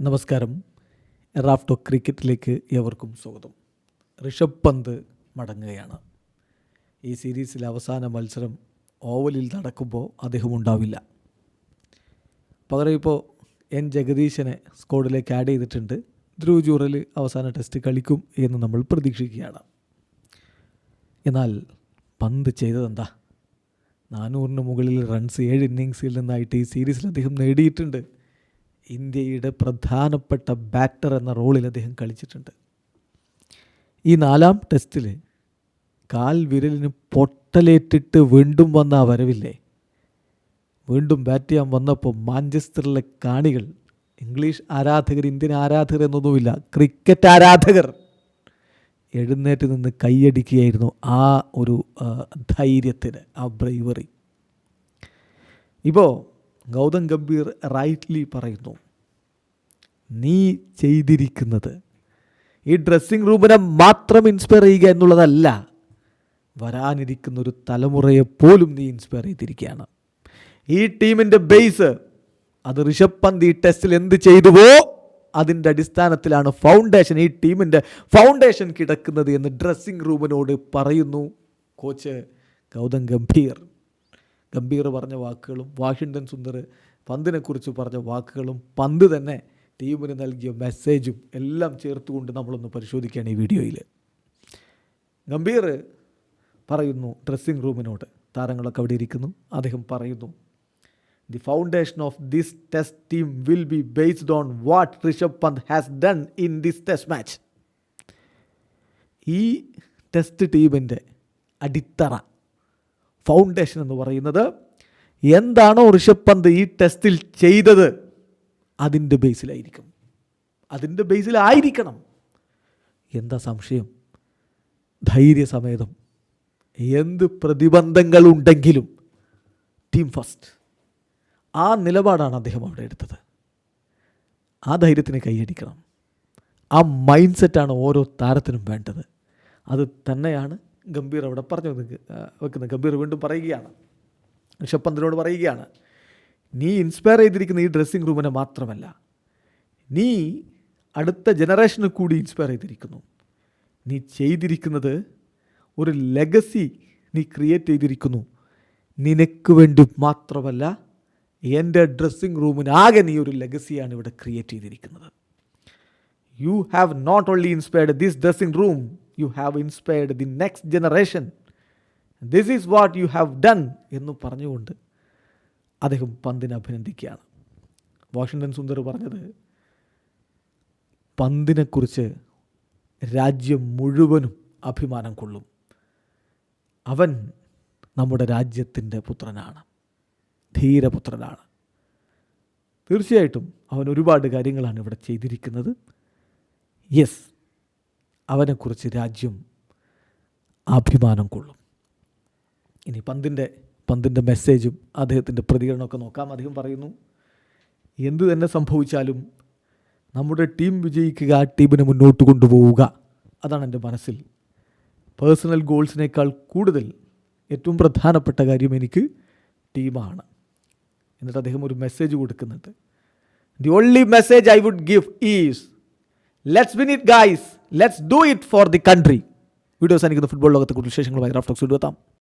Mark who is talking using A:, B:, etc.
A: നമസ്കാരം. റാഫ്റ്റോ ക്രിക്കറ്റിലേക്ക് ഏവർക്കും സ്വാഗതം. ഋഷഭ് പന്ത് മടങ്ങുകയാണ്. ഈ സീരീസിലെ അവസാന മത്സരം ഓവലിൽ നടക്കുമ്പോൾ അദ്ദേഹം ഉണ്ടാവില്ല. പകരം ഇപ്പോൾ എൻ ജഗദീശനെ സ്ക്വാഡിലേക്ക് ആഡ് ചെയ്തിട്ടുണ്ട്. ധ്രുവ് ജൂറൽ അവസാന ടെസ്റ്റ് കളിക്കും എന്ന് നമ്മൾ പ്രതീക്ഷിക്കുകയാണ്. എന്നാൽ പന്ത് ചെയ്തതെന്താ? നാനൂറിന് മുകളിൽ റൺസ് ഏഴ് ഇന്നിങ്സിൽ നിന്നായിട്ട് ഈ സീരീസിൽ അദ്ദേഹം നേടിയിട്ടുണ്ട്. ഇന്ത്യയുടെ പ്രധാനപ്പെട്ട ബാറ്റർ എന്ന റോളിൽ അദ്ദേഹം കളിച്ചിട്ടുണ്ട്. ഈ നാലാം ടെസ്റ്റിൽ കാൽ വിരലിന് പൊട്ടലേറ്റിട്ട് വീണ്ടും വന്ന ആ വരവില്ലേ? വീണ്ടും ബാറ്റ് ചെയ്യാൻ വന്നപ്പോൾ മാഞ്ചസ്റ്ററിലെ കാണികൾ ഇംഗ്ലീഷ് ആരാധകർ ഇന്ത്യൻ ആരാധകർ എന്നൊന്നുമില്ല ക്രിക്കറ്റ് ആരാധകർ എഴുന്നേറ്റ് നിന്ന് കൈയടിക്കുകയായിരുന്നു ആ ഒരു ധൈര്യത്തിന് ആ ബ്രൈവറി ഇപ്പോൾ ഗൗതം ഗംഭീർ റൈറ്റ്ലി പറയുന്നു. നീ ചെയ്തിരിക്കുന്നത് ഈ ഡ്രസ്സിംഗ് റൂമിനെ മാത്രം ഇൻസ്പയർ ചെയ്യുക എന്നുള്ളതല്ല വരാനിരിക്കുന്ന ഒരു തലമുറയെ പോലും നീ ഇൻസ്പയർ ചെയ്തിരിക്കുകയാണ്. ഈ ടീമിന്റെ ബേസ് അത് ഋഷഭ് പന്ത് ഈ ടെസ്റ്റിൽ എന്ത് ചെയ്തുവോ അതിന്റെ അടിസ്ഥാനത്തിലാണ് ഫൗണ്ടേഷൻ ഈ ടീമിന്റെ ഫൗണ്ടേഷൻ കിടക്കുന്നത് എന്ന് ഡ്രസ്സിംഗ് റൂമിനോട് പറയുന്നു. കോച്ച് ഗൗതം ഗംഭീർ. ഗംഭീർ പറഞ്ഞ വാക്കുകളും വാഷിങ്ടൺ സുന്ദർ പന്തിനെക്കുറിച്ച് പറഞ്ഞ വാക്കുകളും പന്ത് തന്നെ ടീമിന് നൽകിയ മെസ്സേജും എല്ലാം ചേർത്തുകൊണ്ട് നമ്മളൊന്ന് പരിശോധിക്കുകയാണ് ഈ വീഡിയോയിൽ. ഗംഭീർ പറയുന്നു ഡ്രസ്സിംഗ് റൂമിനോട് താരങ്ങളൊക്കെ അവിടെ ഇരിക്കുന്നു. അദ്ദേഹം പറയുന്നു the foundation of this test team will be based on what Rishabh Pant has done in this test match ഈ ടെസ്റ്റ് ടീമിന്റെ അടിത്തറ ഫൗണ്ടേഷൻ എന്ന് പറയുന്നത് എന്താണോ ഋഷഭ് പന്ത് ഈ ടെസ്റ്റിൽ ചെയ്തത് അതിന്റെ ബേസിലായിരിക്കും അതിന്റെ ബേസിലായിരിക്കണം എന്താ സംശയം? ധൈര്യസമേതം. എന്ത് പ്രതിബന്ധങ്ങളുണ്ടെങ്കിലും ടീം ഫസ്റ്റ് ആ നിലപാടാണ് അദ്ദേഹം അവിടെ എടുത്തത്. ആ ധൈര്യത്തിന് കൈയടിക്കണം. ആ മൈൻഡ് സെറ്റാണ് ഓരോ താരത്തിനും വേണ്ടത്. അത് തന്നെയാണ് ഗംഭീർ അവിടെ പറഞ്ഞു വെക്കുന്നത് ഗംഭീർ വീണ്ടും പറയുകയാണ്. ഋഷഭ് പറയുകയാണ് നീ ഇൻസ്പയർ ചെയ്തിരിക്കുന്ന ഈ ഡ്രസ്സിംഗ് റൂമിനെ മാത്രമല്ല നീ അടുത്ത ജനറേഷന് കൂടി ഇൻസ്പയർ ചെയ്തിരിക്കുന്നു. നീ ചെയ്തിരിക്കുന്നത് ഒരു ലെഗസി നീ ക്രിയേറ്റ് ചെയ്തിരിക്കുന്നു. നിനക്ക് വേണ്ടി മാത്രമല്ല എന്റെ ഡ്രസ്സിംഗ് റൂമിനാകെ നീ ഒരു ലെഗസിയാണ് ഇവിടെ ക്രിയേറ്റ് ചെയ്തിരിക്കുന്നത്. You have not only inspired this dressing room you have inspired the next generation this is what you have done എന്ന് പറഞ്ഞുകൊണ്ട് അദ്ദേഹം പന്തിനെ അഭിനന്ദിക്കുകയാണ്. വാഷിങ്ടൺ സുന്ദർ പറഞ്ഞത് പന്തിനെക്കുറിച്ച് രാജ്യം മുഴുവനും അഭിമാനം കൊള്ളും. അവൻ നമ്മുടെ രാജ്യത്തിന്റെ പുത്രനാണ് ധീരപുത്രനാണ്. തീർച്ചയായിട്ടും അവൻ ഒരുപാട് കാര്യങ്ങളാണ് ഇവിടെ ചെയ്തിരിക്കുന്നത്. യെസ് അവനെക്കുറിച്ച് രാജ്യം അഭിമാനം കൊള്ളും. ഇനി പന്തിന്റെ പന്തിന്റെ മെസ്സേജും അദ്ദേഹത്തിന്റെ പ്രതികരണമൊക്കെ നോക്കാം. അദ്ദേഹം പറയുന്നു എന്തു തന്നെ സംഭവിച്ചാലും നമ്മുടെ ടീം വിജയിക്കുക ടീമിനെ മുന്നോട്ട് കൊണ്ടുപോവുക. അതാണ് എന്റെ മനസ്സിൽ. പേഴ്സണൽ ഗോൾസിനേക്കാൾ കൂടുതൽ ഏറ്റവും പ്രധാനപ്പെട്ട കാര്യം എനിക്ക് ടീമാണ്. എന്നിട്ട് അദ്ദേഹം ഒരു മെസ്സേജ് കൊടുക്കുന്നുണ്ട്. The only message I would give is let's win it guys let's do it for the country videos അനുക്കുന്ന football ലോകത്തെ കൂടുതൽ വിശേഷങ്ങളുമായി റാഫ്റ്റോക്സ് എത്താം.